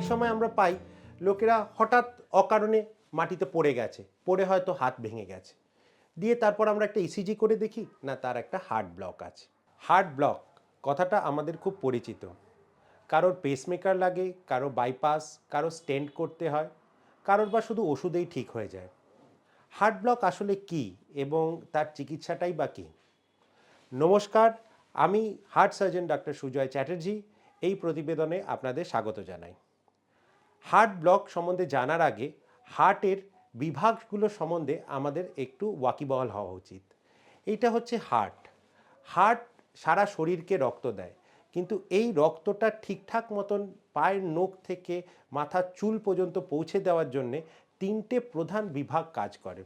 অনেক সময় আমরা পাই, লোকেরা হঠাৎ অকারণে মাটিতে পড়ে গেছে, পড়ে হয়তো হাত ভেঙে গেছে। দিয়ে তারপর আমরা একটা ইসিজি করে দেখি, না তার একটা হার্ট ব্লক আছে। হার্ট ব্লক কথাটা আমাদের খুব পরিচিত। কারোর পেসমেকার লাগে, কারও বাইপাস কারও স্টেন্ট করতে হয়, কারোর বা শুধু ওষুধেই ঠিক হয়ে যায়। হার্ট ব্লক আসলে কি এবং তার চিকিৎসাটাই বা কী? নমস্কার, আমি heart surgeon doctor Sujoy Chatterjee, এই প্রতিবেদনে আপনাদের স্বাগত জানাই। হার্ট ব্লক সম্বন্ধে জানার আগে হার্টের বিভাগগুলো সম্বন্ধে আমাদের একটু ওয়াকিবহাল হওয়া উচিত। এইটা হচ্ছে হার্ট। হার্ট সারা শরীরকে রক্ত দেয়, কিন্তু এই রক্তটা ঠিকঠাক মতন পায়ের নখ থেকে মাথার চুল পর্যন্ত পৌঁছে দেওয়ার জন্যে তিনটে প্রধান বিভাগ কাজ করে।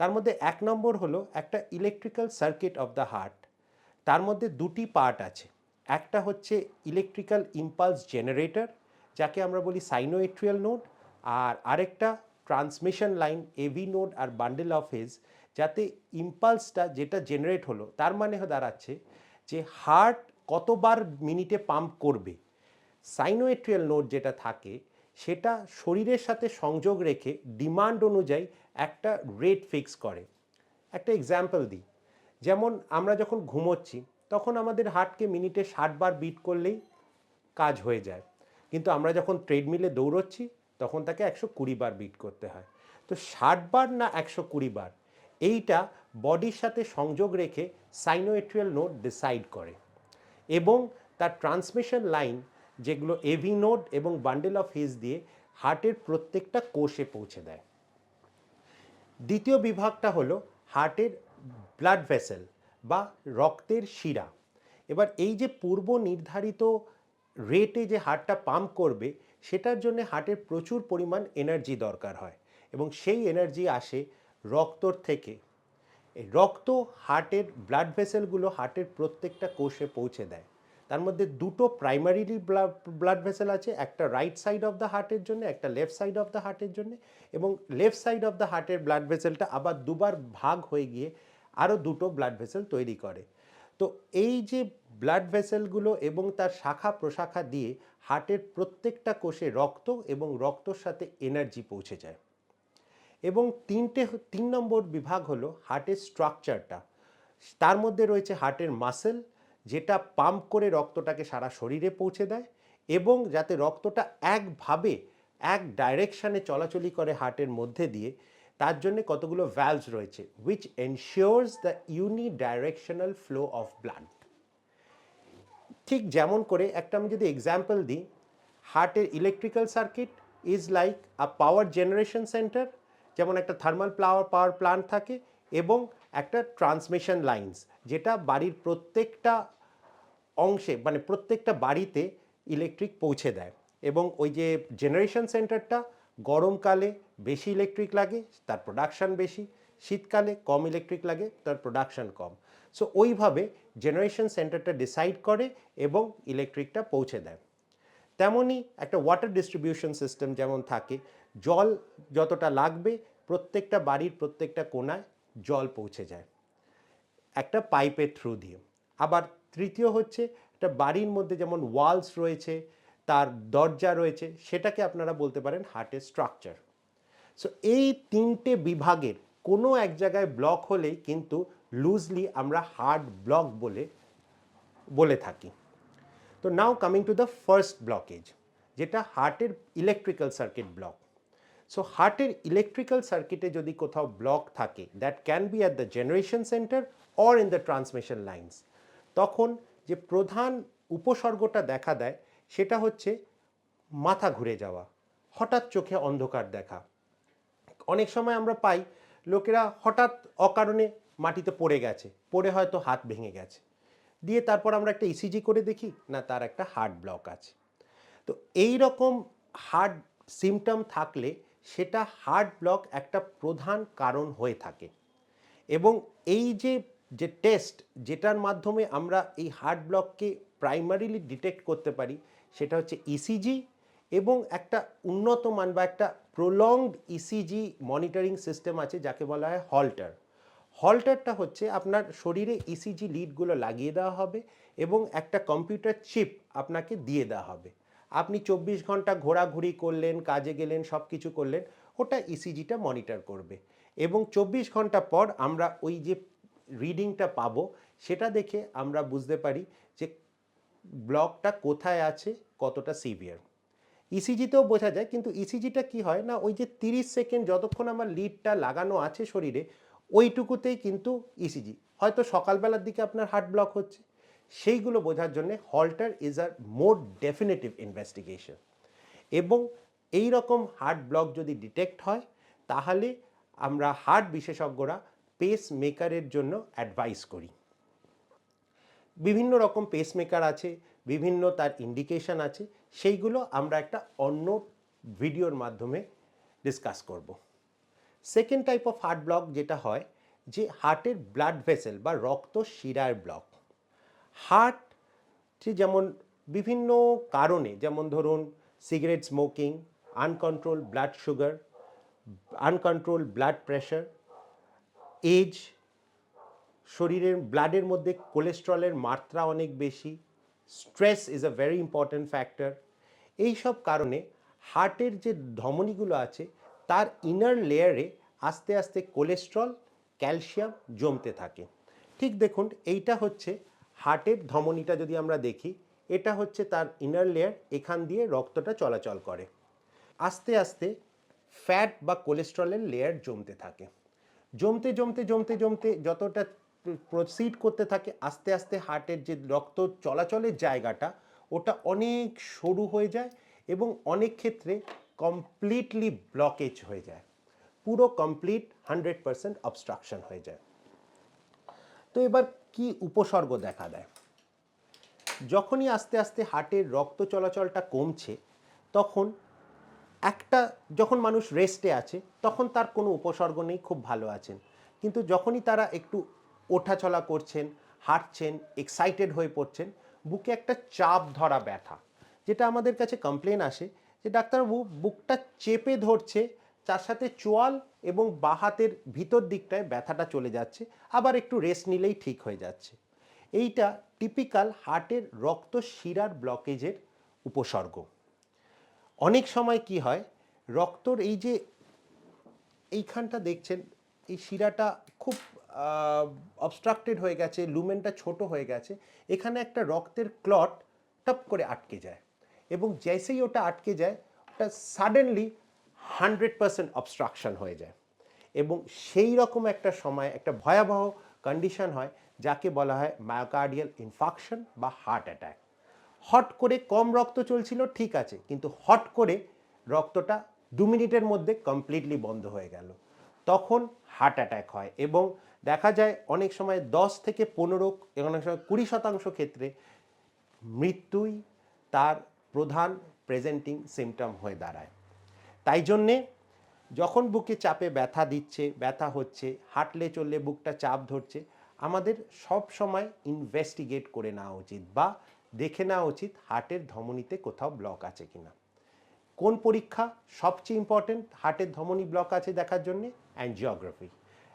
তার মধ্যে এক নম্বর হলো একটা electrical circuit of the heart তার মধ্যে দুটি পার্ট আছে। একটা হচ্ছে ইলেকট্রিক্যাল ইম্পালস জেনারেটর যাকে আমরা বলি সাইনোএট্রিয়াল নোড আর আরেকটা ট্রান্সমিশন লাইন এভি নোড আর বান্ডেল অফ হেজ যাতে ইম্পালসটা যেটা জেনারেট হলো, তার মানে দাঁড়াচ্ছে যে হার্ট কতবার মিনিটে পাম্প করবে। সাইনোএট্রিয়াল নোড যেটা থাকে, সেটা শরীরের সাথে সংযোগ রেখে ডিমান্ড অনুযায়ী একটা রেট ফিক্স করে। একটা এক্সাম্পল দিই। যেমন আমরা যখন ঘুমোচ্ছি, তখন আমাদের হার্টকে মিনিটে ষাট বার বিট করলেই কাজ হয়ে যায়। কিন্তু আমরা যখন ট্রেডমিলে দৌড়চ্ছি, তখন তাকে একশো কুড়ি বার বিট করতে হয়। তো ষাট বার না একশো কুড়ি বার, এইটা বডির সাথে সংযোগ রেখে সাইনোএট্রিয়াল নোড ডিসাইড করে। এবং তার ট্রান্সমিশন লাইন যেগুলো এভি নোড এবং বান্ডেল অফ হিজ দিয়ে হার্টের প্রত্যেকটা কোষে পৌঁছে দেয়। দ্বিতীয় বিভাগটা হলো হার্টের ব্লাড ভেসেল বা রক্তের শিরা। এবার এই যে পূর্ব নির্ধারিত রেটে যে হার্টটা পাম্প করবে, সেটার জন্য হার্টের প্রচুর পরিমাণ এনার্জি দরকার হয় এবং সেই এনার্জি আসে রক্তর থেকে। রক্ত হার্টের ব্লাড ভেসেলগুলো হার্টের প্রত্যেকটা কোষে পৌঁছে দেয়। তার মধ্যে দুটো প্রাইমারিলি ব্লাড ভেসেল আছে, একটা রাইট সাইড অফ দ্য হার্টের জন্য, একটা লেফট সাইড অফ দ্য হার্টের জন্য এবং লেফট সাইড অফ দ্য হার্টের ব্লাড ভেসেলটা আবার দুবার ভাগ হয়ে গিয়ে আরও দুটো ব্লাড ভেসেল তৈরি করে। তো এই যে ব্লাড ভেসেলগুলো এবং তার শাখা প্রশাখা দিয়ে হার্টের প্রত্যেকটা কোষে রক্ত এবং রক্তর সাথে এনার্জি পৌঁছে যায়। এবং তিনটে তিন নম্বর বিভাগ হলো হার্টের স্ট্রাকচারটা তার মধ্যে রয়েছে হার্টের মাসেল যেটা পাম্প করে রক্তটাকে সারা শরীরে পৌঁছে দেয় এবং যাতে রক্তটা একভাবে, এক ডাইরেকশানে চলাচলি করে হার্টের মধ্যে দিয়ে, তার জন্য কতগুলো ভ্যালভস রয়েছে which ensures the unidirectional flow of blood ঠিক যেমন করে একটা আমি যদি এক্সাম্পল দিই, হার্টের electrical circuit is like a power generation centre যেমন একটা থার্মাল পাওয়ার পাওয়ার প্লান্ট থাকে, এবং একটা ট্রান্সমিশন লাইন্স যেটা বাড়ির প্রত্যেকটা অংশে মানে প্রত্যেকটা বাড়িতে ইলেকট্রিক পৌঁছে দেয়। এবং ওই যে জেনারেশন সেন্টারটা গরমকালে বেশি ইলেকট্রিক লাগে, তার প্রোডাকশান বেশি, শীতকালে কম ইলেকট্রিক লাগে, তার প্রোডাকশান কম। সো ওইভাবে জেনারেশন সেন্টারটা ডিসাইড করে এবং ইলেকট্রিকটা পৌঁছে দেয়। তেমনই একটা ওয়াটার ডিস্ট্রিবিউশন সিস্টেম যেমন থাকে, জল যতটা লাগবে প্রত্যেকটা বাড়ির প্রত্যেকটা কোনায় জল পৌঁছে যায়। একটা পাইপের থ্রু দিয়ে। আবার তৃতীয় হচ্ছে একটা বাড়ির মধ্যে যেমন ওয়ালস রয়েছে, তার দরজা রয়েছে, সেটাকে আপনারা বলতে পারেন হার্টের স্ট্রাকচার সো এই তিনটে বিভাগের কোনো এক জায়গায় ব্লক হলেই কিন্তু লুজলি আমরা হার্ট ব্লক বলে বলে থাকি। তো now coming to the first blockage যেটা হার্টের ইলেকট্রিক্যাল সার্কিট ব্লক সো হার্টের ইলেকট্রিক্যাল সার্কিটে যদি কোথাও ব্লক থাকে that can be at the generation centre or in the transmission lines তখন যে প্রধান উপসর্গটা দেখা দেয়, সেটা হচ্ছে মাথা ঘুরে যাওয়া, হঠাৎ চোখে অন্ধকার দেখা। অনেক সময় আমরা পাই, লোকেরা হঠাৎ অকারণে মাটিতে পড়ে গেছে, পড়ে হয়তো হাত ভেঙে গেছে। দিয়ে তারপর আমরা একটা ইসিজি করে দেখি, না তার একটা হার্ট ব্লক আছে। তো এই রকম হার্ট সিমটম থাকলে সেটা হার্ট ব্লক একটা প্রধান কারণ হয়ে থাকে। এবং এই যে যে টেস্ট যেটার মাধ্যমে আমরা এই হার্ট ব্লককে প্রাইমারিলি ডিটেক্ট করতে পারি, সেটা হচ্ছে ইসিজি এবং একটা উন্নত মান বা একটা প্রলংড ইসিজি মনিটরিং সিস্টেম আছে, যাকে বলা হয় হল্টার। হল্টারটা হচ্ছে আপনার শরীরে ইসিজি লিডগুলো লাগিয়ে দেওয়া হবে এবং একটা কম্পিউটার চিপ আপনাকে দিয়ে দেওয়া হবে। আপনি চব্বিশ ঘণ্টা ঘোরাঘুরি করলেন, কাজে গেলেন সব কিছু করলেন, ওটা ইসিজিটা মনিটর করবে। এবং চব্বিশ ঘণ্টা পর আমরা ওই যে রিডিংটা পাবো, সেটা দেখে আমরা বুঝতে পারি যে ব্লকটা কোথায় আছে, কতটা সিভিয়ার ইসিজিতেও বোঝা যায়, কিন্তু ইসিজিটা কি হয় না, ওই যে তিরিশ সেকেন্ড যতক্ষণ আমার লিডটা লাগানো আছে শরীরে ওইটুকুতেই কিন্তু ইসিজি হয়তো সকালবেলার দিকে আপনার হার্ট ব্লক হচ্ছে। সেইগুলো বোঝার জন্য Holter is are more definitive investigation. এবং এই রকম হার্ট ব্লক যদি ডিটেক্ট হয়, তাহলে আমরা হার্ট বিশেষজ্ঞরা পেস মেকারের জন্য অ্যাডভাইস করি। বিভিন্ন রকম পেসমেকার আছে, বিভিন্ন তার ইন্ডিকেশন আছে, সেইগুলো আমরা একটা অন্য ভিডিওর মাধ্যমে ডিসকাস করব। Second type of heart block যেটা হয়, যে হার্টের ব্লাড ভেসেল বা রক্ত শিরার ব্লক হার্ট যেমন বিভিন্ন কারণে, যেমন ধরুন cigarette smoking uncontrol blood sugar uncontrol blood pressure age শরীরের ব্লাডের মধ্যে কোলেস্ট্রলের মাত্রা অনেক বেশি stress is a very important factor এইসব কারণে হার্টের যে ধমনীগুলো আছে তার ইনার লেয়ারে আস্তে আস্তে কোলেস্ট্রল ক্যালসিয়াম জমতে থাকে। ঠিক দেখুন, এইটা হচ্ছে হার্টের ধমনীটা যদি আমরা দেখি, এটা হচ্ছে তার ইনার লেয়ার এখান দিয়ে রক্তটা চলাচল করে। আস্তে আস্তে ফ্যাট বা কোলেস্ট্রলের লেয়ার জমতে থাকে। জমতে জমতে জমতে জমতে যতটা প্রসিড করতে থাকে, আস্তে আস্তে হার্টের যে রক্ত চলাচলের জায়গাটা, ওটা অনেক সরু হয়ে যায় এবং অনেক ক্ষেত্রে কমপ্লিটলি ব্লকেজ হয়ে যায়। পুরো কমপ্লিট হান্ড্রেড পারসেন্ট অবস্ট্রাকশন হয়ে যায়। তো এবার কি উপসর্গ দেখা দেয়? যখনই আস্তে আস্তে হার্টের রক্ত চলাচলটা কমছে, তখন একটা, যখন মানুষ রেস্টে আছে, তখন তার কোনো উপসর্গ নেই, খুব ভালো আছেন। কিন্তু যখনই তারা একটু ওঠাচলা করছেন, হাঁটছেন এক্সাইটেড হয়ে পড়ছেন, বুকে একটা চাপ ধরা ব্যথা, যেটা আমাদের কাছে কমপ্লেন আসে যে ডাক্তারবাবু, বুকটা চেপে ধরছে, তার সাথে চোয়াল এবং বাহাতের ভিতর দিকটায় ব্যথাটা চলে যাচ্ছে, আবার একটু রেস্ট নিলেই ঠিক হয়ে যাচ্ছে। এইটা টিপিক্যাল হার্টের রক্ত শিরার ব্লকেজের উপসর্গ। অনেক সময় কি হয়, রক্তর এই যে এইখানটা দেখছেন, এই শিরাটা খুব অবস্ট্রাক্টেড হয়ে গেছে লুমেনটা ছোট হয়ে গেছে, এখানে একটা রক্তের ক্লট টপ করে আটকে যায়। এবং জেসেই ওটা আটকে যায়, ওটা সাডেনলি হান্ড্রেড পার্সেন্ট অবস্ট্রাকশন হয়ে যায়। এবং সেই রকম একটা সময়, একটা ভয়াবহ কন্ডিশন হয়, যাকে বলা হয় মায়োকার্ডিয়াল ইনফাকশন বা হার্ট অ্যাটাক হট করে কম রক্ত চলছিল, ঠিক আছে, কিন্তু হট করে রক্তটা দু মিনিটের মধ্যে কমপ্লিটলি বন্ধ হয়ে গেল। তখন হার্ট অ্যাটাক হয় এবং দেখা যায় অনেক সময় দশ থেকে পনেরো, অনেক সময় কুড়ি শতাংশ ক্ষেত্রে মৃত্যুই তার প্রধান প্রেজেন্টিং সিমটম হয়ে দাঁড়ায়। তাই জন্যে যখন বুকে চাপে ব্যথা দিচ্ছে, ব্যথা হচ্ছে, হাঁটলে চললে বুকটা চাপ ধরছে, আমাদের সব সময় ইনভেস্টিগেট করে নেওয়া উচিত বা দেখে নেওয়া উচিত হার্টের ধমনীতে কোথাও ব্লক আছে কি না কোন পরীক্ষা সবচেয়ে ইম্পর্টেন্ট হার্টের ধমনী ব্লক আছে দেখার জন্যে? অ্যানজিওগ্রাফি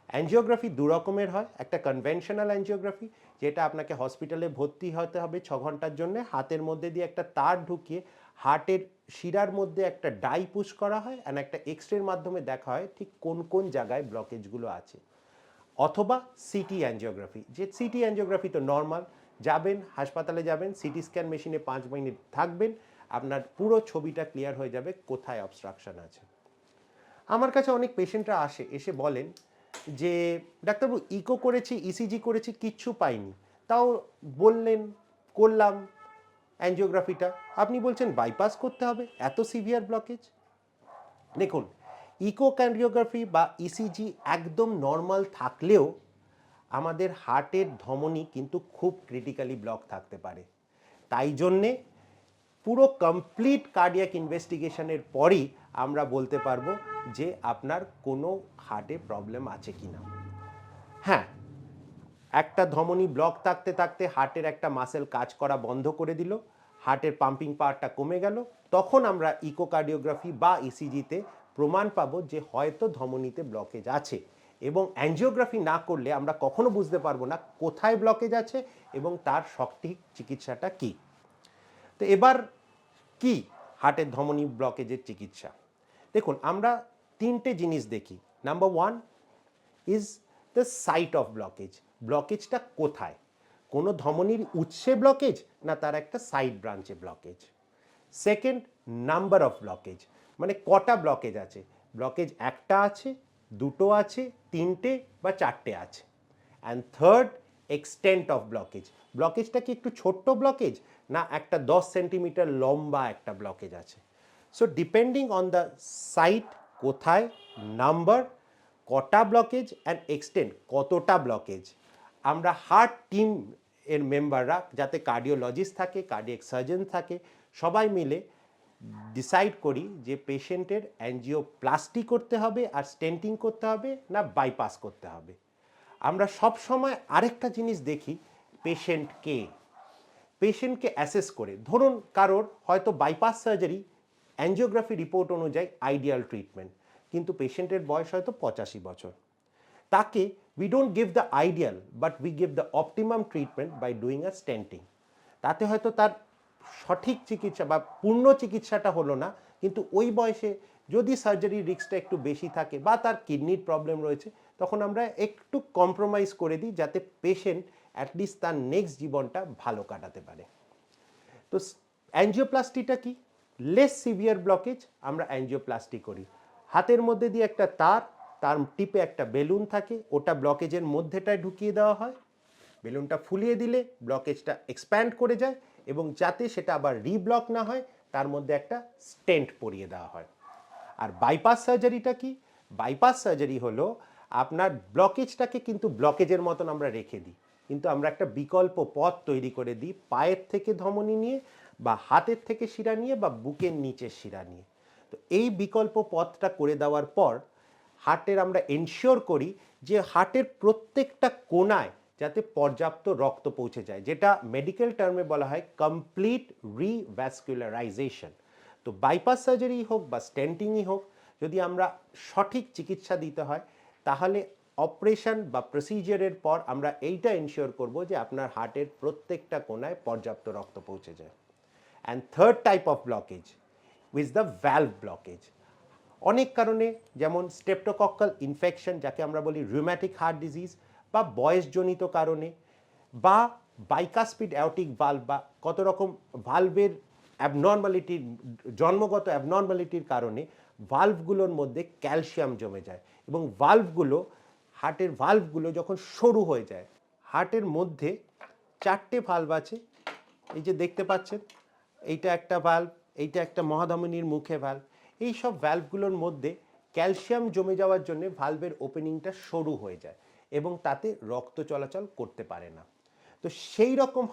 অ্যানজিওগ্রাফি দু রকমের হয়, একটা কনভেনশনাল অ্যানজিওগ্রাফি যেটা আপনাকে হসপিটালে ভর্তি হতে হবে ছ ঘণ্টার জন্য। হাতের মধ্যে দিয়ে একটা তার ঢুকিয়ে হার্টের শিরার মধ্যে একটা ডাই পুশ করা হয় অ্যান্ড একটা এক্স রের মাধ্যমে দেখা হয় ঠিক কোন কোন জায়গায় ব্লকেজগুলো আছে। অথবা সিটি অ্যানজিওগ্রাফি যে সিটি অ্যানজিওগ্রাফি তো নর্মাল যাবেন, হাসপাতালে যাবেন সিটি স্ক্যান মেশিনে পাঁচ মিনিট থাকবেন, আপনার পুরো ছবিটা ক্লিয়ার হয়ে যাবে কোথায় অবস্ট্রাকশন আছে। আমার কাছে অনেক পেশেন্টরা আসে, এসে বলেন যে ডাক্তারবাবু ইকো করেছি ইসিজি করেছি, কিচ্ছু পাইনি। তাও বললেন, করলাম অ্যানজিওগ্রাফিটা আপনি বলছেন বাইপাস করতে হবে, এত সিভিয়ার ব্লকেজ দেখুন ইকোক্যান্ডিওগ্রাফি বা ইসিজি একদম নর্মাল থাকলেও আমাদের হার্টের ধমনী কিন্তু খুব ক্রিটিক্যালি ব্লক থাকতে পারে। তাই জন্যে পুরো কমপ্লিট কার্ডিয়াক ইনভেস্টিগেশনের পরই আমরা বলতে পারব যে আপনার কোনো হার্টে প্রবলেম আছে কি না হ্যাঁ একটা ধমনী ব্লক থাকতে থাকতে হার্টের একটা মাসেল কাজ করা বন্ধ করে দিল হার্টের পাম্পিং পাওয়ারটা কমে গেল, তখন আমরা ইকোকার্ডিওগ্রাফি বা ইসিজিতে প্রমাণ পাবো যে হয়তো ধমনীতে ব্লকেজ আছে এবং অ্যানজিওগ্রাফি না করলে আমরা কখনো বুঝতে পারব না কোথায় ব্লকেজ আছে এবং তার সঠিক চিকিৎসাটা কী। তো এবার কি হার্টের ধমনী ব্লকেজের চিকিৎসা? দেখুন, আমরা তিনটে জিনিস দেখি। Number one is the site of blockage ব্লকেজটা কোথায়? কোনো ধমনীর উৎসে ব্লকেজ না তার একটা সাইড ব্রাঞ্চে blockage second number of blockage মানে কটা ব্লকেজ আছে? ব্লকেজ একটা আছে, দুটো আছে, তিনটে বা চারটে আছে। And third extent of blockage ব্লকেজটা কি একটু ছোট্ট ব্লকেজ না, একটা দশ সেন্টিমিটার লম্বা একটা ব্লকেজ আছে। So depending on the site কোথায় নাম্বার কটা ব্লকেজ অ্যান্ড এক্সটেন্ড কতটা ব্লকেজ আমরা হার্ট টিম এর মেম্বাররা যাতে কার্ডিওলজিস্ট থাকে কার্ডিয়াক সার্জন থাকে, সবাই মিলে ডিসাইড করি যে পেশেন্টের অ্যানজিওপ্লাস্টি করতে হবে আর স্টেন্টিং করতে হবে না বাইপাস করতে হবে। আমরা সব সময় আরেকটা জিনিস দেখি পেশেন্ট কে। পেশেন্টকে অ্যাসেস করে। ধরুন কারোর হয়তো বাইপাস সার্জারি অ্যানজিওগ্রাফি রিপোর্ট অনুযায়ী আইডিয়াল ট্রিটমেন্ট কিন্তু পেশেন্টের বয়স হয়তো পঁচাশি বছর। তাকে we don't give the ideal but we give the optimum treatment by doing a stenting তাতে হয়তো তার সঠিক চিকিৎসা বা পূর্ণ চিকিৎসাটা হলো না, কিন্তু ওই বয়সে যদি সার্জারি রিস্কটা একটু বেশি থাকে বা তার কিডনির প্রবলেম রয়েছে, তখন আমরা একটু কম্প্রোমাইজ করে দিই যাতে পেশেন্ট অ্যাটলিস্ট তার নেক্সট জীবনটা ভালো কাটাতে পারে। তো অ্যাঞ্জিওপ্লাস্টিটা কি? লেস সিভিয়ার ব্লকেজ আমরা অ্যাঞ্জিওপ্লাস্টি করি। হাতের মধ্যে দিয়ে একটা তার তার টিপে একটা বেলুন থাকে, ওটা ব্লকেজের মধ্যেটায় ঢুকিয়ে দেওয়া হয়। বেলুনটা ফুলিয়ে দিলে ব্লকেজটা এক্সপ্যান্ড করে যায় এবং যাতে সেটা আবার রিব্লক না হয়, তার মধ্যে একটা স্টেন্ট পরিয়ে দেওয়া হয়। আর বাইপাস সার্জারিটা কি? বাইপাস সার্জারি হলো আপনার ব্লকেজটাকে কিন্তু ব্লকেজের মতন আমরা রেখে দিই। কিন্তু আমরা একটা বিকল্প পথ তৈরি করে দিই পায়ের থেকে ধমনী নিয়ে বা হাতের থেকে শিরা নিয়ে বা বুকের নিচের শিরা নিয়ে। তো এই বিকল্প পথটা করে দেওয়ার পর হার্টের আমরা এনশিওর করি যে হার্টের প্রত্যেকটা কোনায় যাতে পর্যাপ্ত রক্ত পৌঁছে যায়, যেটা মেডিকেল টার্মে বলা হয় কমপ্লিট রিভ্যাসকুলারাইজেশন তো বাইপাস সার্জারি হোক বা স্টেন্টিংই হোক, যদি আমরা সঠিক চিকিৎসা দিতে হয়, তাহলে অপারেশন বা প্রসিজারের পর আমরা এইটা এনশিওর করব যে আপনার হার্টের প্রত্যেকটা কোনায় পর্যাপ্ত রক্ত পৌঁছে যায়। And third type of blockage is the valve blockage অনেক কারণে যেমন স্টেপটোকক্কাল ইনফেকশন যাকে আমরা বলি রিউম্যাটিক হার্ট ডিজিজ বা বয়সজনিত কারণে, বা বাইকাসপিড অ্যাওটিক ভাল্ভ বা কত রকম ভালভের অ্যাবনর্মালিটির জন্মগত অ্যাবনর্মালিটির কারণে ভাল্ভগুলোর মধ্যে ক্যালসিয়াম জমে যায় এবং ভাল্ভগুলো হার্টের ভাল্ভগুলো যখন সরু হয়ে যায় হার্টের মধ্যে চারটে ভাল্ভ আছে। এই যে দেখতে পাচ্ছেন, এইটা একটা ভাল্ভ এইটা একটা মহাধমনীর মুখে ভাল্ভ এই সব ভ্যালভগুলোর মধ্যে ক্যালসিয়াম জমে যাওয়ার জন্য ভালভের ওপেনিংটা সরু হয়ে যায় এবং তাতে রক্ত চলাচল করতে পারে না। তো সেই রকম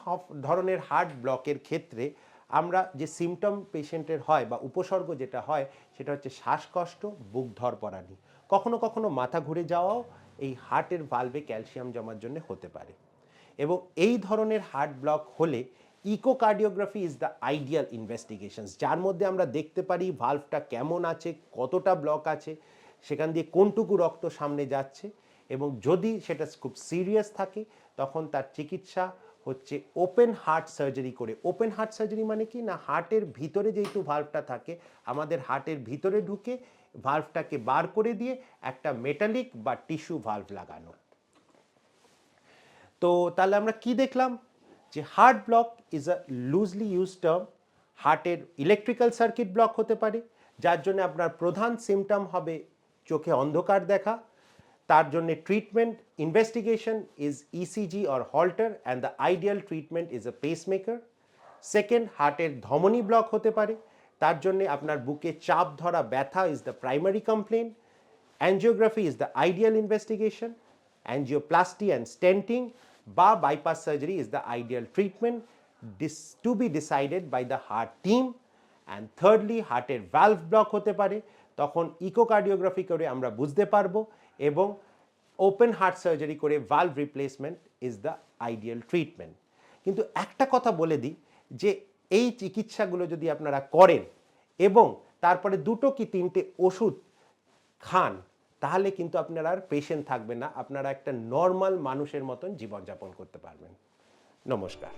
ধরনের হার্ট ব্লকের ক্ষেত্রে আমরা যে সিমটম পেশেন্টের হয় বা উপসর্গ যেটা হয়, সেটা হচ্ছে শ্বাসকষ্ট, বুক ধরপড়ানি কখনো কখনো মাথা ঘুরে যাওয়াও এই হার্টের ভালভে ক্যালসিয়াম জমার জন্য হতে পারে। এবং এই ধরনের হার্ট ব্লক হলে echocardiography is the ideal investigations যার মধ্যে আমরা দেখতে পারি ভালভটা কেমন আছে, কতটা ব্লক আছে, সেখান দিয়ে কোনটুকু রক্ত সামনে যাচ্ছে, এবং যদি সেটা খুব সিরিয়াস থাকে, তখন তার চিকিৎসা হচ্ছে ওপেন হার্ট সার্জারি করে। ওপেন হার্ট সার্জারি মানে কি? না হার্টের ভিতরে যেহেতু ভাল্ভটা থাকে, আমাদের হার্টের ভিতরে ঢুকে ভাল্ভটাকে বার করে দিয়ে একটা মেটালিক বা টিস্যু ভাল্ভ লাগানো। তো তাহলে আমরা কি দেখলাম? যে heart block is a loosely use term হার্টের ইলেকট্রিক্যাল সার্কিট ব্লক হতে পারে, যার জন্য আপনার প্রধান সিমটম হবে চোখে অন্ধকার দেখা, তার জন্য treatment investigation is ECG or Holter and the ideal treatment is a pacemaker second হার্টের ধমনী ব্লক হতে পারে তার জন্য আপনার বুকে চাপ ধরা, ব্যথা is the primary complaint angiography is the ideal investigation angioplasty and stenting বা bypass surgery is the ideal treatment this to be decided by the heart team and thirdly হার্টের ভ্যালভ ব্লক হতে পারে, তখন ইকোকার্ডিওগ্রাফি করে আমরা বুঝতে পারব এবং ওপেন হার্ট সার্জারি করে valve replacement is the ideal treatment কিন্তু একটা কথা বলে দিই যে এই চিকিৎসাগুলো যদি আপনারা করেন এবং তারপরে দুটো কি তিনটে ওষুধ খান, তাহলে কিন্তু আপনারা আর পেশেন্ট থাকবে না, আপনারা একটা নর্মাল মানুষের মতন জীবনযাপন করতে পারবেন। নমস্কার।